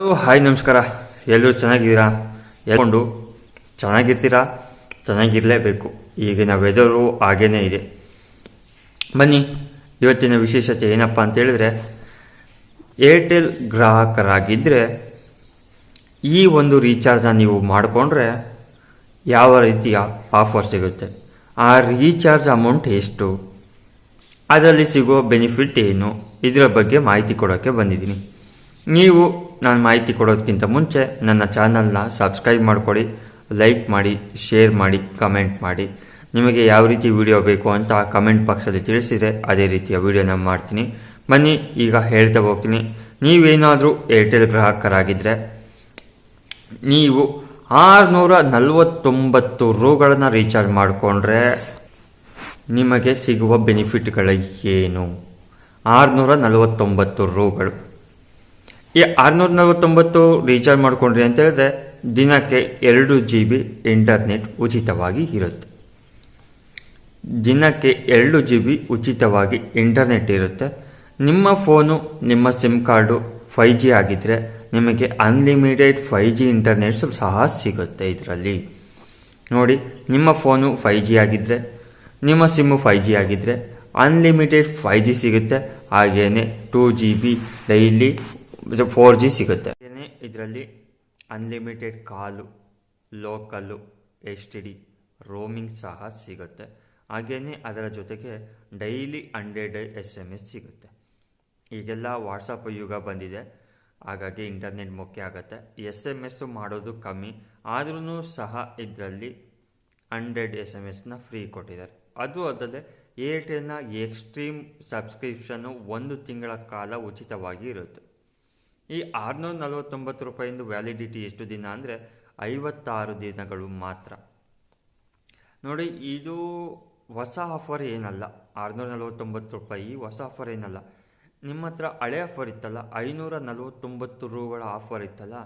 Hi, ನಮಸ್ಕಾರ. ಎಲ್ಲರೂ ಚೆನ್ನಾಗಿದ್ದೀರಾ? ಎಲ್ಕೊಂಡು ಚೆನ್ನಾಗಿರ್ತೀರಾ? ಚೆನ್ನಾಗಿರಲೇಬೇಕು. ಈಗಿನ ವೆದರು ಹಾಗೇನೇ ಇದೆ. ಬನ್ನಿ, ಇವತ್ತಿನ ವಿಶೇಷತೆ ಏನಪ್ಪ ಅಂತೇಳಿದ್ರೆ ಏರ್ಟೆಲ್ ಗ್ರಾಹಕರಾಗಿದ್ದರೆ ಈ ಒಂದು ರೀಚಾರ್ಜ್ನ ನೀವು ಮಾಡಿಕೊಂಡ್ರೆ ಯಾವ ರೀತಿಯ ಆಫರ್ ಸಿಗುತ್ತೆ? ಆ ರೀಚಾರ್ಜ್ ಅಮೌಂಟ್ ಎಷ್ಟು? ಅದರಲ್ಲಿ ಸಿಗೋ ಬೆನಿಫಿಟ್ ಏನು? ಇದರ ಬಗ್ಗೆ ಮಾಹಿತಿ ಕೊಡೋಕ್ಕೆ ಬಂದಿದ್ದೀನಿ. ನೀವು ನಾನು ಮಾಹಿತಿ ಕೊಡೋದಕ್ಕಿಂತ ಮುಂಚೆ ನನ್ನ ಚಾನಲ್ನ ಸಬ್ಸ್ಕ್ರೈಬ್ ಮಾಡಿಕೊಡಿ ಲೈಕ್ ಮಾಡಿ ಶೇರ್ ಮಾಡಿ ಕಮೆಂಟ್ ಮಾಡಿ. ನಿಮಗೆ ಯಾವ ರೀತಿ ವಿಡಿಯೋ ಬೇಕು ಅಂತ ಕಮೆಂಟ್ ಬಾಕ್ಸಲ್ಲಿ ತಿಳಿಸಿದೆ ಅದೇ ರೀತಿಯ ವಿಡಿಯೋನ ಮಾಡ್ತೀನಿ. ಬನ್ನಿ, ಈಗ ಹೇಳ್ತಾ ಹೋಗ್ತೀನಿ. ನೀವೇನಾದರೂ ಏರ್ಟೆಲ್ ಗ್ರಾಹಕರಾಗಿದ್ದರೆ ನೀವು ಆರುನೂರ ನಲವತ್ತೊಂಬತ್ತು ರೂಗಳನ್ನು ರೀಚಾರ್ಜ್ ಮಾಡಿಕೊಂಡ್ರೆ ನಿಮಗೆ ಸಿಗುವ ಬೆನಿಫಿಟ್ಗಳು ಏನು? ಆರುನೂರ ನಲವತ್ತೊಂಬತ್ತು ರುಗಳು. ಈ ಆರುನೂರ ನಲವತ್ತೊಂಬತ್ತು ರೀಚಾರ್ಜ್ ಮಾಡಿಕೊಂಡ್ರಿ ಅಂತ ಹೇಳಿದ್ರೆ ದಿನಕ್ಕೆ ಎರಡು ಜಿ ಬಿ ಇಂಟರ್ನೆಟ್ ಉಚಿತವಾಗಿ ಇರುತ್ತೆ. ದಿನಕ್ಕೆ ಎರಡು ಜಿ ಬಿ ಉಚಿತವಾಗಿ ಇಂಟರ್ನೆಟ್ ಇರುತ್ತೆ. ನಿಮ್ಮ ಫೋನು, ನಿಮ್ಮ ಸಿಮ್ ಕಾರ್ಡು ಫೈ ಜಿ ಆಗಿದ್ದರೆ ನಿಮಗೆ ಅನ್ಲಿಮಿಟೆಡ್ ಫೈ ಜಿ ಇಂಟರ್ನೆಟ್ ಸಹ ಸಿಗುತ್ತೆ ಇದರಲ್ಲಿ. ನೋಡಿ, ನಿಮ್ಮ ಫೋನು ಫೈ ಜಿ ಆಗಿದ್ದರೆ ನಿಮ್ಮ ಸಿಮ್ಮು ಫೈ ಜಿ ಆಗಿದ್ದರೆ ಅನ್ಲಿಮಿಟೆಡ್ ಫೈ ಜಿ ಸಿಗುತ್ತೆ. ಹಾಗೇನೆ two G B daily four G ಸಿಗುತ್ತೆ. ಇದರಲ್ಲಿ unlimited call local H T D roaming ಸಹ ಸಿಗುತ್ತೆ. ಹಾಗೆಯೇ ಅದರ ಜೊತೆಗೆ daily hundred S M S ಸಿಗುತ್ತೆ. ಈಗೆಲ್ಲ ವಾಟ್ಸಪ್ ಯುಗ ಬಂದಿದೆ. ಹಾಗಾಗಿ ಇಂಟರ್ನೆಟ್ ಮುಖ್ಯ ಆಗುತ್ತೆ. ಎಸ್ ಎಂ ಎಸ್ ಮಾಡೋದು ಕಮ್ಮಿ. ಆದ್ರೂ ಸಹ ಇದರಲ್ಲಿ ಹಂಡ್ರೆಡ್ ಎಸ್ ಎಂ ಎಸ್ನ ಫ್ರೀ ಕೊಟ್ಟಿದ್ದಾರೆ. ಅದು ಅದಲ್ಲದೆ ಏರ್ಟೆಲ್ನ ಎಕ್ಸ್ಟ್ರೀಮ್ ಸಬ್ಸ್ಕ್ರಿಪ್ಷನ್ನು ಒಂದು ತಿಂಗಳ ಕಾಲ ಉಚಿತವಾಗಿ ಇರುತ್ತೆ. ಈ ಆರುನೂರ ನಲವತ್ತೊಂಬತ್ತು ರೂಪಾಯಿಂದು ವ್ಯಾಲಿಡಿಟಿ ಎಷ್ಟು ದಿನ ಅಂದರೆ ಐವತ್ತಾರು ದಿನಗಳು ಮಾತ್ರ. ನೋಡಿ, ಇದು ಹೊಸ ಆಫರ್ ಏನಲ್ಲ. ಆರುನೂರ ನಲವತ್ತೊಂಬತ್ತು ರೂಪಾಯಿ ಹೊಸ ಆಫರ್ ಏನಲ್ಲ. ನಿಮ್ಮ ಹತ್ರ ಹಳೆ ಆಫರ್ ಇತ್ತಲ್ಲ, ಐನೂರ ನಲವತ್ತೊಂಬತ್ತು ರೂಗಳ ಆಫರ್ ಇತ್ತಲ್ಲ,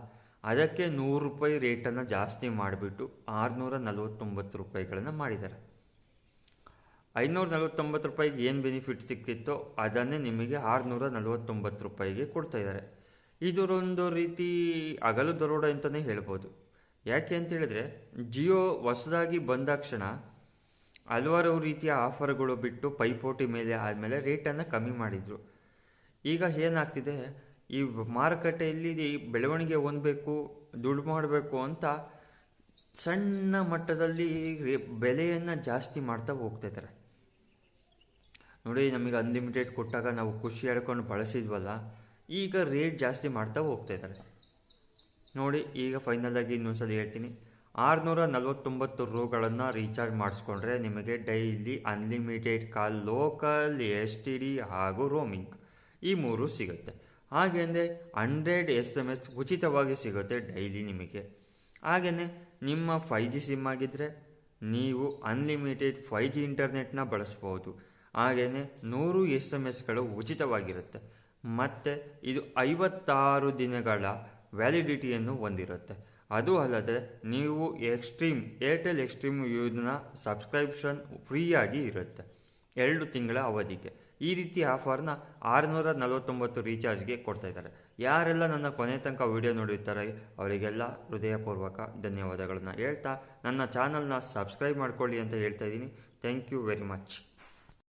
ಅದಕ್ಕೆ ನೂರು ರೂಪಾಯಿ ರೇಟನ್ನು ಜಾಸ್ತಿ ಮಾಡಿಬಿಟ್ಟು ಆರುನೂರ ನಲವತ್ತೊಂಬತ್ತು ರೂಪಾಯಿಗಳನ್ನು ಮಾಡಿದ್ದಾರೆ. ಐನೂರ ನಲವತ್ತೊಂಬತ್ತು ರೂಪಾಯಿಗೆ ಏನು ಬೆನಿಫಿಟ್ ಸಿಕ್ಕಿತ್ತೋ ಅದನ್ನೇ ನಿಮಗೆ ಆರುನೂರ ನಲವತ್ತೊಂಬತ್ತು ರೂಪಾಯಿಗೆ ಕೊಡ್ತಾ ಇದ್ದಾರೆ. ಇದರೊಂದು ರೀತಿ ಅಗಲು ದರೋಡ ಅಂತಲೇ ಹೇಳ್ಬೋದು. ಯಾಕೆ ಅಂತ ಹೇಳಿದ್ರೆ ಜಿಯೋ ಹೊಸದಾಗಿ ಬಂದಾಕ್ಷಣ ಹಲವಾರು ರೀತಿಯ ಆಫರ್ಗಳು ಬಿಟ್ಟು ಪೈಪೋಟಿ ಮೇಲೆ ಆದಮೇಲೆ ರೇಟನ್ನು ಕಮ್ಮಿ ಮಾಡಿದರು. ಈಗ ಏನಾಗ್ತಿದೆ, ಈ ಮಾರುಕಟ್ಟೆಯಲ್ಲಿ ಬೆಳವಣಿಗೆ ಹೊಂದಬೇಕು, ದುಡ್ಡು ಮಾಡಬೇಕು ಅಂತ ಸಣ್ಣ ಮಟ್ಟದಲ್ಲಿ ಬೆಲೆಯನ್ನು ಜಾಸ್ತಿ ಮಾಡ್ತಾ ಹೋಗ್ತಾ ಇದ್ದಾರೆ. ನೋಡಿ, ನಮಗೆ ಅನ್ಲಿಮಿಟೆಡ್ ಕೊಟ್ಟಾಗ ನಾವು ಖುಷಿ ಹೇಳ್ಕೊಂಡು ಬಳಸಿದ್ವಲ್ಲ ಈಗ ರೇಟ್ ಜಾಸ್ತಿ ಮಾಡ್ತಾ ಹೋಗ್ತಾ ಇದ್ದಾರೆ. ನೋಡಿ, ಈಗ ಫೈನಲ್ ಆಗಿ ಇನ್ನೊಂದ್ಸಲ ಹೇಳ್ತೀನಿ. ಆರುನೂರ ನಲವತ್ತೊಂಬತ್ತು ರೂಗಳನ್ನು ರೀಚಾರ್ಜ್ ಮಾಡಿಸ್ಕೊಂಡ್ರೆ ನಿಮಗೆ daily unlimited call local S T D ಹಾಗೂ ರೋಮಿಂಗ್ ಈ ಮೂರು ಸಿಗುತ್ತೆ. ಹಾಗೆಂದರೆ ಹಂಡ್ರೆಡ್ ಎಸ್ ಎಂ ಎಸ್ ಉಚಿತವಾಗಿ ಸಿಗುತ್ತೆ ಡೈಲಿ ನಿಮಗೆ. ಹಾಗೆಯೇ ನಿಮ್ಮ ಫೈ ಜಿ ಸಿಮ್ ಆಗಿದ್ದರೆ ನೀವು ಅನ್ಲಿಮಿಟೆಡ್ ಫೈ ಜಿ ಇಂಟರ್ನೆಟ್ನ ಬಳಸ್ಬೋದು. ಹಾಗೆಯೇ ನೂರು ಎಸ್ ಎಂ ಎಸ್ಗಳು ಉಚಿತವಾಗಿರುತ್ತೆ. ಮತ್ತು ಇದು ಐವತ್ತಾರು ದಿನಗಳ ವ್ಯಾಲಿಡಿಟಿಯನ್ನು ಹೊಂದಿರುತ್ತೆ. ಅದು ಅಲ್ಲದೆ ನೀವು ಎಕ್ಸ್ಟ್ರೀಮ್, ಏರ್ಟೆಲ್ ಎಕ್ಸ್ಟ್ರೀಮ್ ಯೂಸ್ನ ಸಬ್ಸ್ಕ್ರಿಪ್ಷನ್ ಫ್ರೀಯಾಗಿ ಇರುತ್ತೆ. ಎರಡು ತಿಂಗಳ ಅವಧಿಗೆ. ಈ ರೀತಿ ಆಫರ್ನ ಆರುನೂರ ನಲವತ್ತೊಂಬತ್ತು ರೀಚಾರ್ಜ್ಗೆ ಕೊಡ್ತಾ ಇದ್ದಾರೆ. ಯಾರೆಲ್ಲ ನನ್ನ ಕೊನೆ ತನಕ ವಿಡಿಯೋ ನೋಡಿರ್ತಾರೆ, ಅವರಿಗೆಲ್ಲ ಹೃದಯಪೂರ್ವಕ ಧನ್ಯವಾದಗಳನ್ನು ಹೇಳ್ತಾ ನನ್ನ ಚಾನಲ್ನ ಸಬ್ಸ್ಕ್ರೈಬ್ ಮಾಡ್ಕೊಳ್ಳಿ ಅಂತ ಹೇಳ್ತಾ ಇದ್ದೀನಿ. Thank you very much.